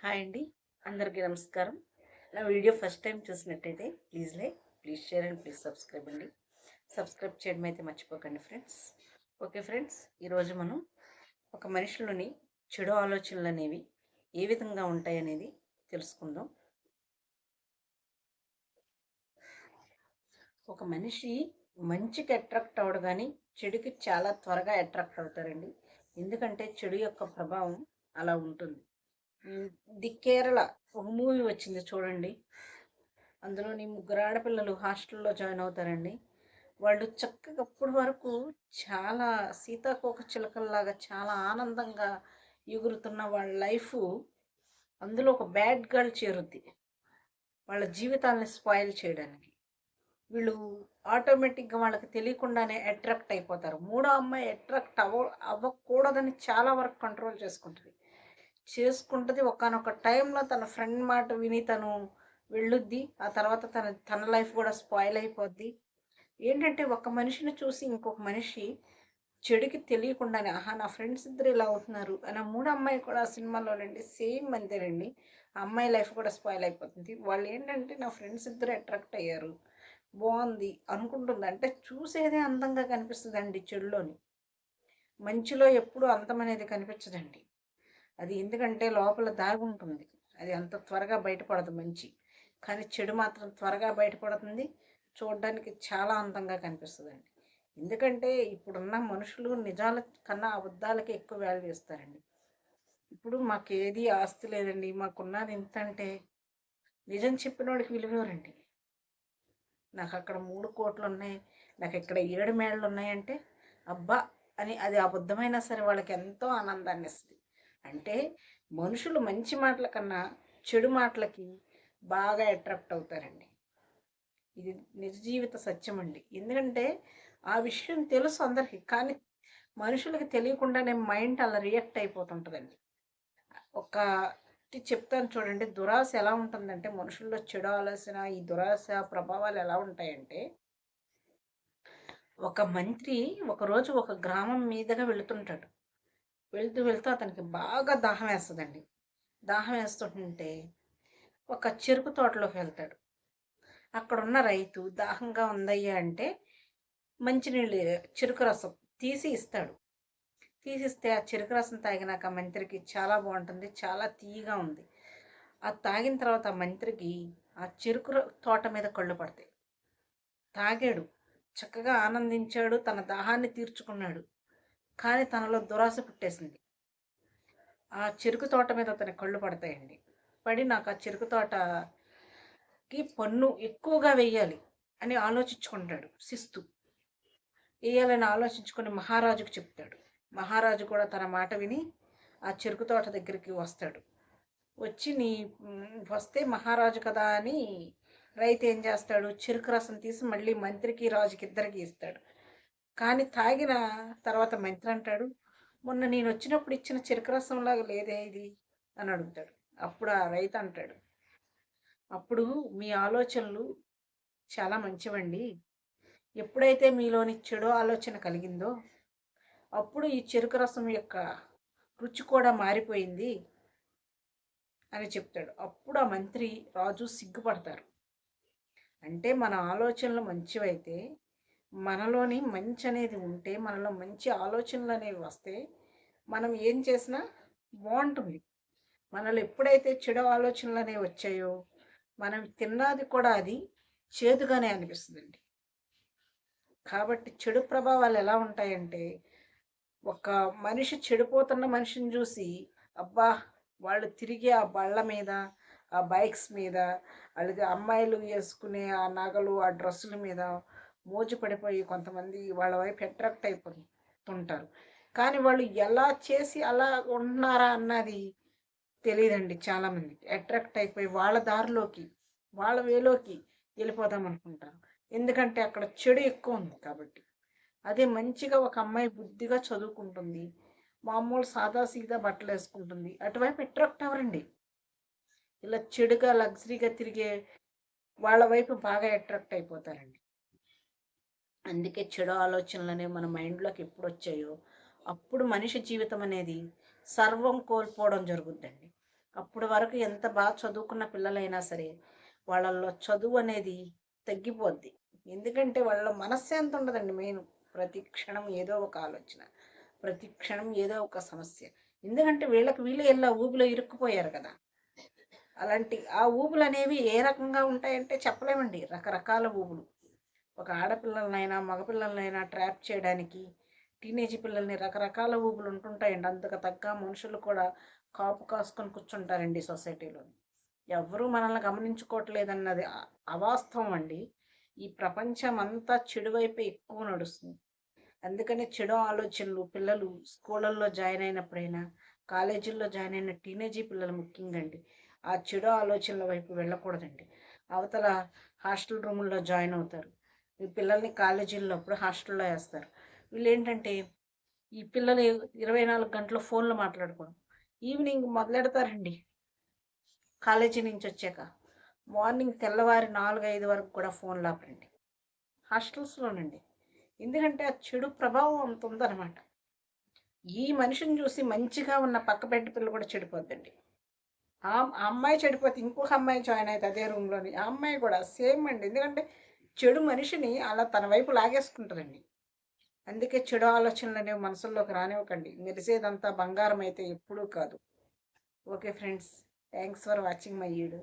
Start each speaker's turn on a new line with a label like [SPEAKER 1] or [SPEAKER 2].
[SPEAKER 1] Hi అండి. అందరికీ నమస్కారం. నా వీడియో ఫస్ట్ టైం చూసినట్టయితే please like please share and please subscribe అండి. సబ్స్క్రైబ్ చేయడం అయితే మర్చిపోకండి ఫ్రెండ్స్. ఓకే ఫ్రెండ్స్ ఈరోజు మనం ఒక మనిషిలోని చెడు ఆలోచనలు అనేవి ఏ విధంగా ఉంటాయి అనేది తెలుసుకుందాం. ఒక మనిషి మంచికి అట్రాక్ట్ అవ్వడు కానీ చెడుకి చాలా త్వరగా అట్రాక్ట్ అవుతారండి. ఎందుకంటే చెడు యొక్క ప్రభావం అలా ఉంటుంది. ది కేరళ ఒక మూవీ వచ్చింది చూడండి. అందులోని ముగ్గురు ఆడపిల్లలు హాస్టల్లో జాయిన్ అవుతారండి. వాళ్ళు చక్కగా అప్పటి వరకు చాలా సీతాకోక చిలకల్లాగా చాలా ఆనందంగా ఎగురుతున్న వాళ్ళ లైఫ్ అందులో ఒక బ్యాడ్ గర్ల్ చేరుద్ది. వాళ్ళ జీవితాలని స్పాయిల్ చేయడానికి. వీళ్ళు ఆటోమేటిక్గా వాళ్ళకి తెలియకుండానే అట్రాక్ట్ అయిపోతారు. మూడో అమ్మాయి అట్రాక్ట్ అవ్వ అవ్వకూడదని చాలా వరకు కంట్రోల్ చేసుకుంటుంది. చేసుకుంటుంది. ఒకనొక టైంలో తన ఫ్రెండ్ మాట విని తను వెళ్ళుద్ది. ఆ తర్వాత తన తన లైఫ్ కూడా స్పాయిల్ అయిపోద్ది. ఏంటంటే ఒక మనిషిని చూసి ఇంకొక మనిషి చెడుకి తెలియకుండానే ఆహా నా ఫ్రెండ్స్ ఇద్దరు ఇలా అవుతున్నారు. అని మూడు అమ్మాయి కూడా ఆ సినిమాలోనండి సేమ్ అంతేనండి. ఆ అమ్మాయి లైఫ్ కూడా స్పాయిల్ అయిపోతుంది. వాళ్ళు ఏంటంటే నా ఫ్రెండ్స్ ఇద్దరు అట్రాక్ట్ అయ్యారు. బాగుంది. అనుకుంటుంది. అంటే చూసేదే అందంగా కనిపిస్తుందండి చెడులోని. మంచిలో ఎప్పుడూ అందం అనేది కనిపించదండి. అది ఎందుకంటే లోపల దాగి ఉంటుంది. అది అంత త్వరగా బయటపడదు మంచి. కానీ చెడు మాత్రం త్వరగా బయటపడుతుంది. చూడడానికి చాలా అందంగా కనిపిస్తుందండి. ఎందుకంటే ఇప్పుడున్న మనుషులు నిజాల కన్నా అబద్ధాలకి ఎక్కువ వాల్యూ ఇస్తారండి. ఇప్పుడు మాకు ఏది ఆస్తి లేదండి. మాకున్నది ఎంత అంటే నిజం చెప్పినోడికి విలువరండి నాకు అక్కడ మూడు కోట్లు ఉన్నాయి నాకు ఇక్కడ ఏడు మేళ్ళు ఉన్నాయంటే అబ్బా అని అది అబద్ధమైనా సరే వాళ్ళకి ఎంతో ఆనందాన్ని ఇస్తుంది అంటే మనుషులు మంచి మాటల కన్నా చెడు మాటలకి బాగా అట్రాక్ట్ అవుతారండి. ఇది నిజ జీవిత సత్యం అండి ఎందుకంటే ఆ విషయం తెలుసు అందరికీ కానీ మనుషులకి తెలియకుండానే మైండ్ అలా రియాక్ట్ అయిపోతుంటుందండి. ఒక చెప్తాను చూడండి దురాశ ఎలా ఉంటుందంటే మనుషుల్లో చెడు ఆలోచన ఈ దురాశ ప్రభావాలు ఎలా ఉంటాయంటే ఒక మంత్రి ఒకరోజు ఒక గ్రామం మీదుగా వెళుతుంటాడు. వెళ్తూ వెళ్తూ అతనికి బాగా దాహం వేస్తుందండి. దాహం వేస్తుంటే ఒక చెరుకు తోటలోకి వెళ్తాడు. అక్కడున్న రైతు దాహంగా ఉందయ్యా అంటే మంచినీళ్ళు చెరుకు రసం తీసి ఇస్తాడు. తీసిస్తే ఆ చెరుకు రసం తాగినాక మంత్రికి చాలా బాగుంటుంది చాలా తీయగా ఉంది. అది తాగిన తర్వాత మంత్రికి ఆ చెరుకు తోట మీద కళ్ళు పడతాయి. తాగాడు. చక్కగా ఆనందించాడు తన దాహాన్ని తీర్చుకున్నాడు. కానీ తనలో దురాశ పుట్టేసింది. ఆ చెరుకు తోట మీద అతని కళ్ళు పడతాయండి. పడి నాకు ఆ చెరుకు తోటకి పన్ను ఎక్కువగా వెయ్యాలి అని ఆలోచించుకుంటాడు శిస్తు. వేయాలని ఆలోచించుకొని మహారాజుకు చెప్తాడు. మహారాజు కూడా తన మాట విని ఆ చెరుకు తోట దగ్గరికి వస్తాడు. వచ్చి నీ వస్తే మహారాజు కదా అని రైతు ఏం చేస్తాడు? చెరుకు రసం తీసి మళ్ళీ మంత్రికి రాజుకి ఇద్దరికి ఇస్తాడు. కానీ తాగిన తర్వాత మంత్రి అంటాడు మొన్న నేను వచ్చినప్పుడు ఇచ్చిన చెరుకు రసంలాగా లేదే ఇది అని అడుగుతాడు. అప్పుడు ఆ రైతు అంటాడు అప్పుడు మీ ఆలోచనలు చాలా మంచివండి. ఎప్పుడైతే మీలోని చెడు ఆలోచన కలిగిందో అప్పుడు ఈ చెరుకు రసం యొక్క రుచి కూడా మారిపోయింది అని చెప్తాడు. అప్పుడు ఆ మంత్రి రాజు సిగ్గుపడతారు. అంటే మన ఆలోచనలు మంచివైతే మనలోని మంచి అనేది ఉంటే మనలో మంచి ఆలోచనలు అనేవి వస్తే మనం ఏం చేసినా బాగుంటుంది. మనలో ఎప్పుడైతే చెడు ఆలోచనలు అనేవి వచ్చాయో మనం తిన్నది కూడా అది చేదుగానే అనిపిస్తుందండి. కాబట్టి చెడు ప్రభావాలు ఎలా ఉంటాయంటే ఒక మనిషి చెడిపోతున్న మనిషిని చూసి అబ్బా! వాళ్ళు తిరిగి ఆ బళ్ళ మీద ఆ బైక్స్ మీద అలాగే అమ్మాయిలు వేసుకునే ఆ నగలు ఆ డ్రెస్సుల మీద మోజు పడిపోయి కొంతమంది వాళ్ళ వైపు అట్రాక్ట్ అయిపోతుంటారు. కానీ వాళ్ళు ఎలా చేసి అలా ఉంటున్నారా అన్నది తెలియదండి చాలామందికి అట్రాక్ట్ అయిపోయి వాళ్ళ దారిలోకి వాళ్ళ వేలోకి వెళ్ళిపోదాం అనుకుంటారు. ఎందుకంటే అక్కడ చెడు ఎక్కువ ఉంది కాబట్టి. అదే మంచిగా ఒక అమ్మాయి బుద్ధిగా చదువుకుంటుంది. మామూలు సాదా సీదా బట్టలు వేసుకుంటుంది. అటువైపు అట్రాక్ట్ అవ్వరండి. ఇలా చెడుగా లగ్జరీగా తిరిగే వాళ్ళ వైపు బాగా అట్రాక్ట్ అయిపోతారండి. అందుకే చెడు ఆలోచనలు అనేవి మన మైండ్లోకి ఎప్పుడు వచ్చాయో అప్పుడు మనిషి జీవితం అనేది సర్వం కోల్పోవడం జరుగుద్దండి. అప్పుడు వరకు ఎంత బాగా చదువుకున్న పిల్లలైనా సరే వాళ్ళల్లో చదువు అనేది తగ్గిపోద్ది. ఎందుకంటే వాళ్ళ మనశ్శాంతి ఉండదండి మెయిన్. ప్రతి క్షణం ఏదో ఒక ఆలోచన ప్రతి క్షణం ఏదో ఒక సమస్య. ఎందుకంటే వీళ్ళకి వీళ్ళు ఎలా ఊబిలో ఇరుక్కుపోయారు కదా. అలాంటి ఆ ఊబులు అనేవి ఏ రకంగా ఉంటాయంటే చెప్పలేమండి. రకరకాల ఊబులు. ఒక ఆడపిల్లలనైనా మగపిల్లలనైనా ట్రాప్ చేయడానికి టీనేజ్ పిల్లల్ని రకరకాల ఊబులు ఉంటుంటాయండి. అందుకు తగ్గ మనుషులు కూడా కాపు కాసుకొని కూర్చుంటారండి సొసైటీలో ఎవరూ మనల్ని గమనించుకోవట్లేదన్నది అవాస్తవం అండి. ఈ ప్రపంచం అంతా చెడు వైపే ఎక్కువ నడుస్తుంది. అందుకనే చెడు ఆలోచనలు పిల్లలు స్కూళ్ళల్లో జాయిన్ అయినప్పుడైనా కాలేజీల్లో జాయిన్ అయిన టీనేజీ పిల్లలు ముఖ్యంగా అండి ఆ చెడు ఆలోచనల వైపు వెళ్ళకూడదండి. అవతల హాస్టల్ రూముల్లో జాయిన్ అవుతారు. ఈ పిల్లల్ని కాలేజీల్లో అప్పుడు హాస్టల్లో వేస్తారు. వీళ్ళు ఏంటంటే ఈ పిల్లలు ఇరవై నాలుగు గంటలు ఫోన్లో మాట్లాడుకోవడం. ఈవినింగ్ మొదలెడతారండి. కాలేజీ నుంచి వచ్చాక. మార్నింగ్ తెల్లవారి నాలుగు ఐదు వరకు కూడా ఫోన్లు ఆపరండి హాస్టల్స్లోనండి. ఎందుకంటే ఆ చెడు ప్రభావం అంత ఉందన్నమాట. ఈ మనిషిని చూసి మంచిగా ఉన్న పక్క పెట్టి పిల్ల కూడా చెడిపోద్దండి. ఆ అమ్మాయి చెడిపోతే ఇంకొక అమ్మాయి జాయిన్ అవుతుంది అదే రూమ్లోని. ఆ అమ్మాయి కూడా సేమ్ అండి. ఎందుకంటే చెడు మనిషిని అలా తన వైపు లాగేసుకుంటారండి. అందుకే చెడు ఆలోచనలు అనేవి మనసుల్లోకి రానివ్వకండి. మెరిసేదంతా బంగారం అయితే ఎప్పుడూ కాదు. Okay friends thanks for watching my video.